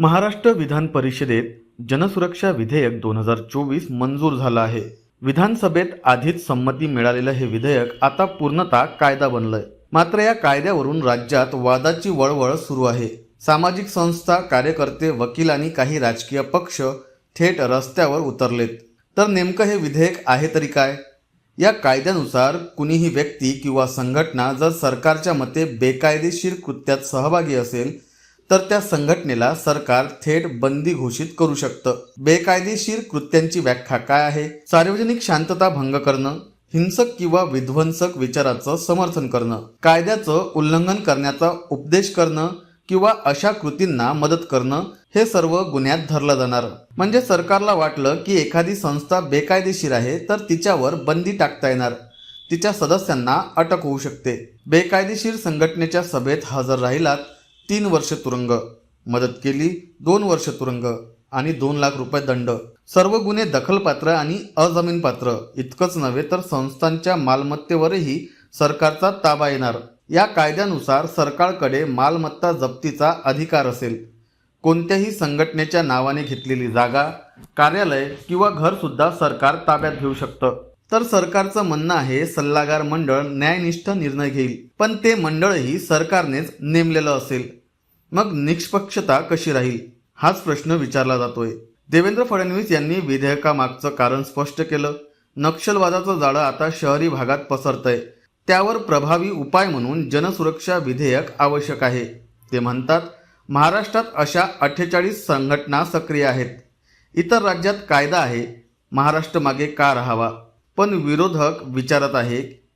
महाराष्ट्र विधान परिषदेत जनसुरक्षा विधेयक दोन हजार चोवीस मंजूर झालं आहे. विधानसभेत आधीच संमती मिळालेलं हे विधेयक आता पूर्णतः कायदा बनलंय. मात्र या कायद्यावरून राज्यात वादाची वळवळ सुरू आहे. सामाजिक संस्था कार्यकर्ते वकील आणि काही राजकीय पक्ष थेट रस्त्यावर उतरलेत. तर नेमकं हे विधेयक आहे तरी काय? या कायद्यानुसार कुणीही व्यक्ती किंवा संघटना जर सरकारच्या मते बेकायदेशीर कृत्यात सहभागी असेल तर त्या संघटनेला सरकार थेट बंदी घोषित करू शकतं. बेकायदेशीर कृत्यांची व्याख्या काय आहे? सार्वजनिक शांतता भंग करणं हिंसक किंवा विध्वंसक विचाराचं समर्थन करणं कायद्याचं उल्लंघन करण्याचा उपदेश करणं किंवा अशा कृतींना मदत करणं हे सर्व गुन्ह्यात धरलं जाणार. म्हणजे सरकारला वाटलं की एखादी संस्था बेकायदेशीर आहे तर तिच्यावर बंदी टाकता येणार. तिच्या सदस्यांना अटक होऊ शकते. बेकायदेशीर संघटनेच्या सभेत हजर राहिलात तीन वर्ष तुरुंग मदत केली दोन वर्ष तुरुंग आणि दोन लाख रुपये दंड. सर्व गुन्हे दखलपात्र आणि अजमीनपात्र. इतकंच नव्हे तर संस्थांच्या मालमत्तेवरही सरकारचा ताबा येणार. या कायद्यानुसार सरकारकडे मालमत्ता जप्तीचा अधिकार असेल. कोणत्याही संघटनेच्या नावाने घेतलेली जागा कार्यालय किंवा घरसुद्धा सरकार ताब्यात घेऊ शकतं. तर सरकारचं म्हणणं आहे सल्लागार मंडळ न्यायनिष्ठ निर्णय घेईल. पण ते मंडळही सरकारनेच नेमलेलं असेल. मग निष्पक्षता कशी राहील? हाच प्रश्न विचारला जातोय. देवेंद्र फडणवीस यांनी विधेयकामागचं कारण स्पष्ट केलं. नक्षलवादाचं जाळं आता शहरी भागात पसरतंय. त्यावर प्रभावी उपाय म्हणून जनसुरक्षा विधेयक आवश्यक आहे. ते म्हणतात महाराष्ट्रात अशा अठ्ठेचाळीस संघटना सक्रिय आहेत. इतर राज्यात कायदा आहे. महाराष्ट्र मागे का राहावा? पण विरोधक विचारत आहे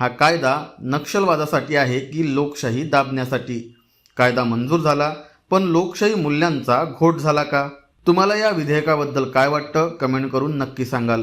हा कायदा नक्षलवादासाठी आहे की लोकशाही दाबण्यासाठी? कायदा मंजूर झाला पण लोकशाही मूल्यांचा घोट झाला का? तुम्हाला या विधेयकाबद्दल काय वाटतं? कमेंट करून नक्की सांगाल.